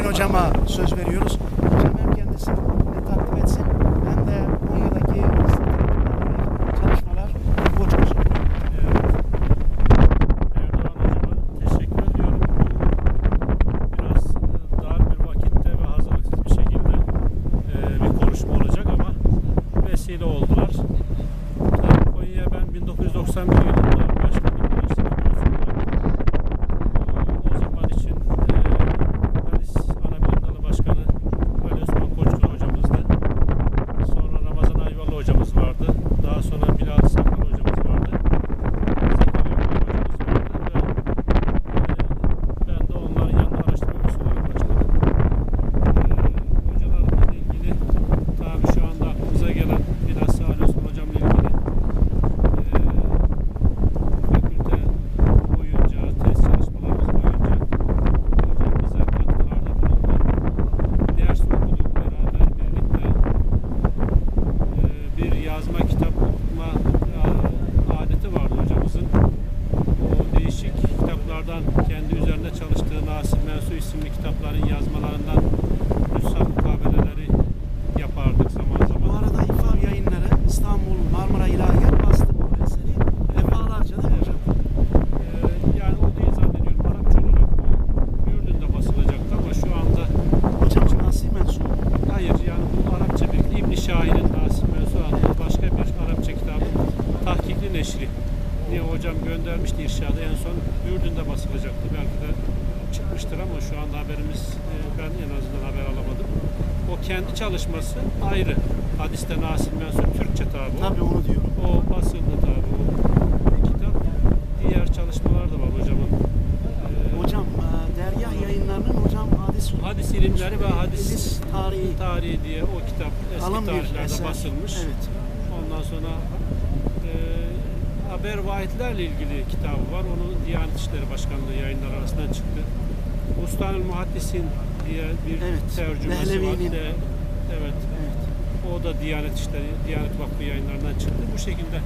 Sayın hocama söz veriyoruz. Hocam hem kendisi takdim etsin hem de Konya'daki çalışmalar bu. Biraz e, e, vesile oldular. Konya'ya ben 1991 yılında başka bir üniversitede mezun oldum. O zaman için e, Hadis Anabilim Dalı Başkanı Ali Osman Koçkulu hocamızdı. Sonra Ramazan Ayvalı hocamız vardı. Daha sonra Bilal Sakal hocamız vardı. Zekeriya hocamız vardı ve e, ben de onların yanına araştırma üyesi olarak başladım. E, hocalarımızla ilgili tabi şu anda aklımıza gelen bilhassa Ali Osman hocamla ilgili e, fakülte boyunca, test çalışmalarımız boyunca hocam bize katkılarda bulundu. Ders okuduk beraber birlikte e, bir yazma kitap okuma e, adeti vardı hocamızın. O değişik kitaplardan kendi üzerinde çalıştığı Nasip Mensu isimli kitapların yazmalarından nüshak mukabeleleri yapardık zaman Bu zaman. arada İFAV yayınları İstanbul Marmara İlahiyat bastı bu eseri. Defalarca değil mi hocam? Ee, yani o değil zannediyorum Arapça olarak bu Ürdün'de basılacaktı ama şu anda Hocam nasıl mensup? hayır yani bu Arapça bir İbn Şahin'in Nasip Mensu adlı başka bir Arapça kitabı tahkikli neşri. Niye hocam göndermişti irşada en son Ürdün'de basılacaktı belki de çıkmıştır ama şu anda haberimiz e, ben en azından haber alamadım. O kendi çalışması ayrı. Hadiste Nasip Mensup Türkçe tabi. Tabii onu diyorum. O basıldı tabi o kitap. Diğer çalışmalar da var hocamın. Ee, Hocam e, Dergah yayınlarının hocam hadis Hadis ilimleri ve hadis tarihi tarihi diye o kitap eski kalın tarihlerde basılmış. Evet. Ondan sonra e, haber vahitlerle ilgili kitabı var. Onu Diyanet İşleri Başkanlığı yayınları arasından çıktı. Ustanül Muhaddisin diye bir Evet, tercümesi var. Behlevi'nin. De, evet. Evet. O da Diyanet İşleri, Diyanet Vakfı yayınlarından çıktı. Bu şekilde.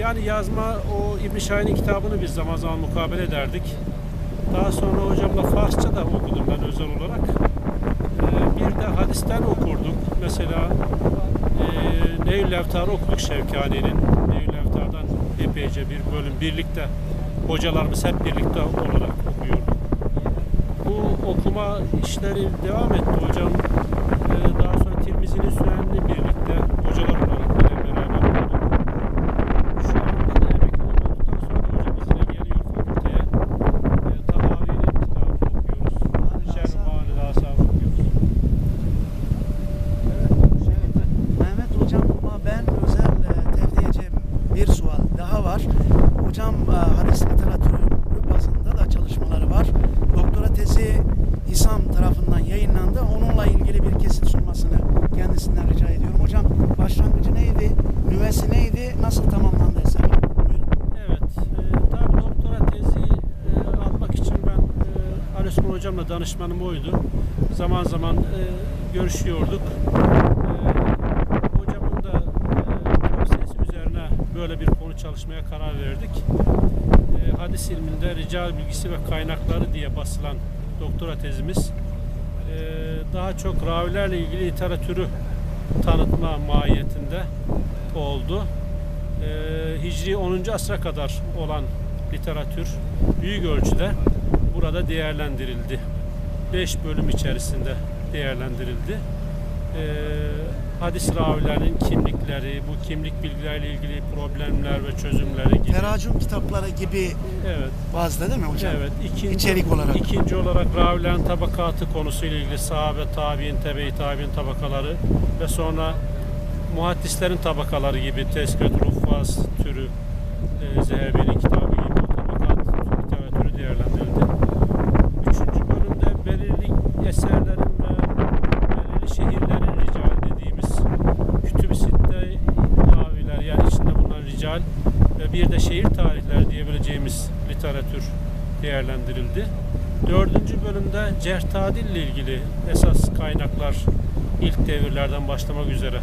Yani yazma o İbn Şahin'in kitabını biz zaman zaman mukabele ederdik. Daha sonra hocamla Farsça da okudum ben özel olarak. Ee, bir de hadisten okurduk. Mesela e, Levtar'ı okuduk Şevkani'nin. Epeyce bir bölüm birlikte hocalarımız hep birlikte olarak okuyorduk. Bu okuma işleri devam etti hocam. Ee, daha sonra Tirmizi'nin Sürenli birlikte hocalar olarak yine beraber okuduk. Şu anda da emekli olduktan sonra da hocamız yine geliyor fakülteye. Ee, Tahavi'nin kitabını okuyoruz. Şerh-i Lasa okuyoruz. Mehmet hocam ama ben özel e, tevdiyece bir sual daha var. Hocam e, hadis literatürü bazında da çalışmaları var. Doktora tezi İSAM tarafından yayınlandı. Onunla ilgili bir kesit sunmasını kendisinden rica ediyorum. Hocam başlangıcı neydi? Nüvesi neydi? Nasıl tamamlandı eser? Buyurun. Evet, e, tabii doktora tezi e, almak için ben e, Ali Osman hocamla danışmanım oydu. Zaman zaman e, görüşüyorduk. E, hocamın da e, üzerine böyle bir konu çalışmaya karar verdik. E, hadis ilminde rical bilgisi ve kaynakları diye basılan doktora tezimiz e, daha çok ravilerle ilgili literatürü tanıtma mahiyetinde oldu. Ee, Hicri 10. asra kadar olan literatür büyük ölçüde burada değerlendirildi. 5 bölüm içerisinde değerlendirildi. Ee, hadis ravilerinin kimlikleri, bu kimlik bilgileriyle ilgili problemler ve çözümleri gibi. Teracüm kitapları gibi Evet. bazda değil mi hocam? Evet, ikinci, İçerik olarak. ikinci olarak ravilerin tabakatı konusuyla ilgili sahabe, tabi'in, tebe-i tabi'in tabakaları ve sonra muhaddislerin tabakaları gibi Tezkret Ruffaz türü e, Zehebi'nin kitabı gibi o tabakat literatürü değerlendirildi. Üçüncü bölümde belirli eserlerin ve belirli şehirlerin rical dediğimiz kütüb-i sitte raviler yani içinde bulunan rical ve bir de şehir tarihleri diyebileceğimiz literatür değerlendirildi. Dördüncü bölümde cerh tadil ile ilgili esas kaynaklar ilk devirlerden başlamak üzere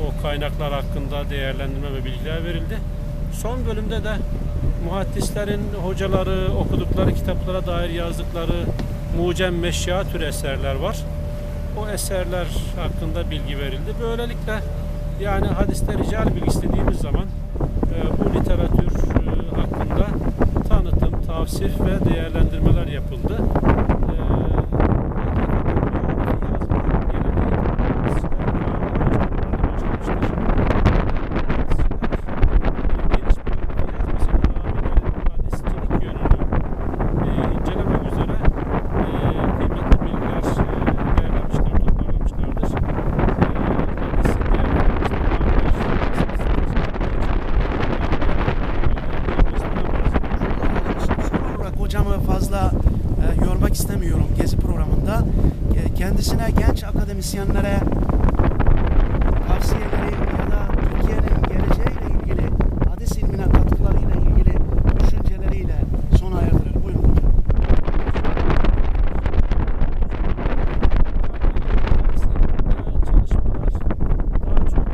o kaynaklar hakkında değerlendirme ve bilgiler verildi. Son bölümde de muhaddislerin hocaları okudukları kitaplara dair yazdıkları mucem meşya tür eserler var. O eserler hakkında bilgi verildi. Böylelikle yani hadiste rical bilgisi dediğimiz zaman e, bu literatür e, hakkında tavsif ve değerlendirmeler yapıldı. E, hadisçilik yönünü e, incelemek üzere e, kıymetli bilgiler e, değerlenmişler, toparlamışlardır. E, hadisin Son olarak hocamı fazla e, yormak istemiyorum gezi programında. E, kendisine genç akademisyenlere tavsiyeleri ya da Türkiye'nin geleceğiyle ilgili hadis ilmine katkılarıyla ilgili düşünceleriyle sona erdirelim. Buyurun hocam. çalışmalar daha çok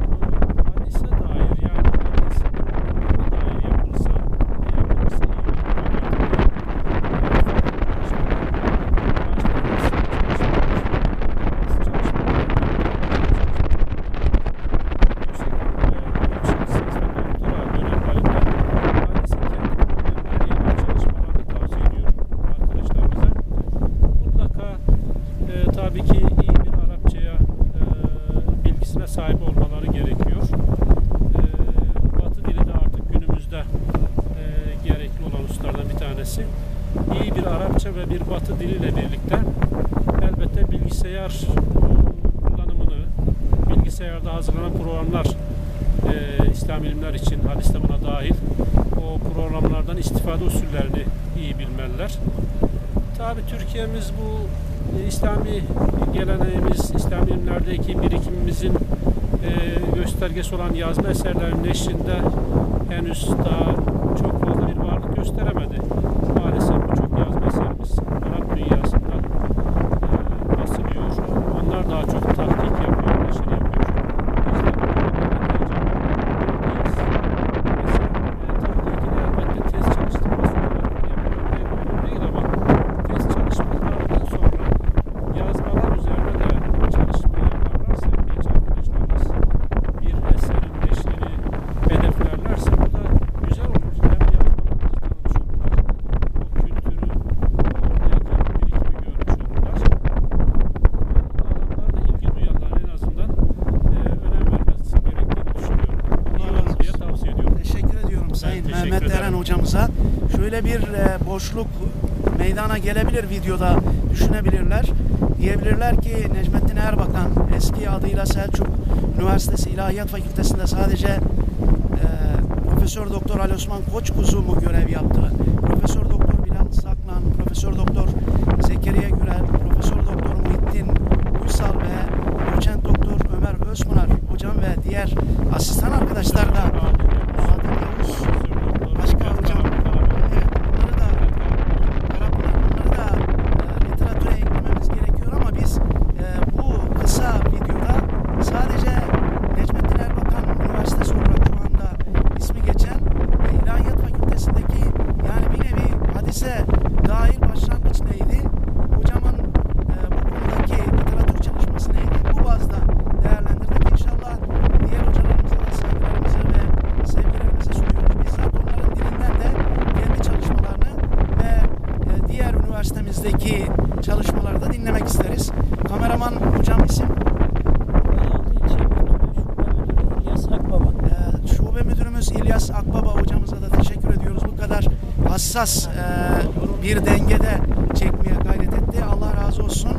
hadise dair yani hadise dair yapılsa yapılırsa iyi Mutlaka e, tabii ki iyi bir Arapçaya e, bilgisine sahip olmaları gerekiyor. E, Batı dili de artık günümüzde e, gerekli olan hususlardan bir tanesi. İyi bir Arapça ve bir Batı diliyle birlikte elbette bilgisayar kullanımını, bilgisayarda hazırlanan programlar e, İslam ilimler için hadiste buna dahil o programlardan istifade usullerini iyi bilmeliler. Tabi Türkiye'miz bu e, İslami geleneğimiz, İslami ilimlerdeki birikimimizin e, göstergesi olan yazma eserlerinin eşliğinde henüz daha çok fazla bir varlık gösteremedi. Mehmet. Eren hocamıza. Şöyle bir e, boşluk meydana gelebilir videoda düşünebilirler. Diyebilirler ki Necmettin Erbakan eski adıyla Selçuk Üniversitesi İlahiyat Fakültesi'nde sadece e, Profesör Doktor Ali Osman Koçkuzu mu görev yaptı? Profesör Doktor Bilal Saklan, Profesör Doktor Zekeriya Gürel, Profesör Doktor Muhittin Uysal ve Doçent Doktor Ömer Özpınar hocam ve diğer asistan arkadaşlar da Adil Yavuz, başka hocam evet, bunları da Araplar bunları da e, literatüre eklememiz gerekiyor ama biz e, bu kısa videoda sadece Necmettin Erbakan Üniversitesi olarak şu anda ismi geçen e, İlahiyat Fakültesindeki yani bir nevi hadise dair başlangıç neydi? Hocamın e, bu konudaki literatür çalışması neydi? Bu bazda değerlendirdik. İnşallah diğer hocalarımıza da saygılarımızı ve sevgilerimizi sunuyoruz. Bizzat onların dilinden de kendi çalışmalarını ve e, diğer üniversitemizdeki çalışmaları da dinlemek isteriz. Kameraman hocam isim Bayıldı İlçe Müdürü, Şube Müdürü İlyas Akbaba. e, şube müdürümüz İlyas Akbaba hocamıza da teşekkür ediyoruz. Bu kadar hassas e, bir dengede çekmeye gayret etti. Allah razı olsun.